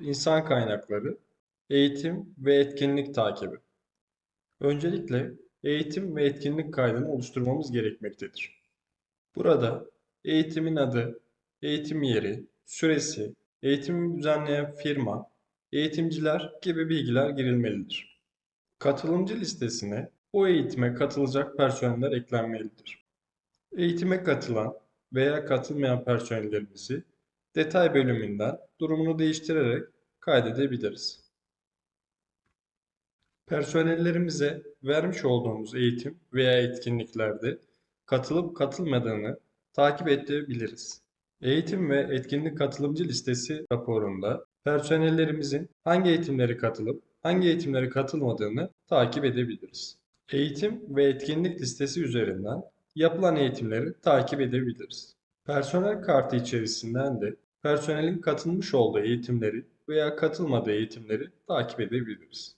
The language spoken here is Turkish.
insan kaynakları, eğitim ve etkinlik takibi. Öncelikle eğitim ve etkinlik kaydını oluşturmamız gerekmektedir. Burada eğitimin adı, eğitim yeri, süresi, eğitimi düzenleyen firma, eğitimciler gibi bilgiler girilmelidir. Katılımcı listesine o eğitime katılacak personeller eklenmelidir. Eğitime katılan veya katılmayan personellerimizi detay bölümünden durumunu değiştirerek kaydedebiliriz. Personellerimize vermiş olduğumuz eğitim veya etkinliklerde katılıp katılmadığını takip edebiliriz. Eğitim ve etkinlik katılımcı listesi raporunda personellerimizin hangi eğitimleri katılıp hangi eğitimleri katılmadığını takip edebiliriz. Eğitim ve etkinlik listesi üzerinden yapılan eğitimleri takip edebiliriz. Personel kartı içerisinden de personelin katılmış olduğu eğitimleri veya katılmadığı eğitimleri takip edebiliriz.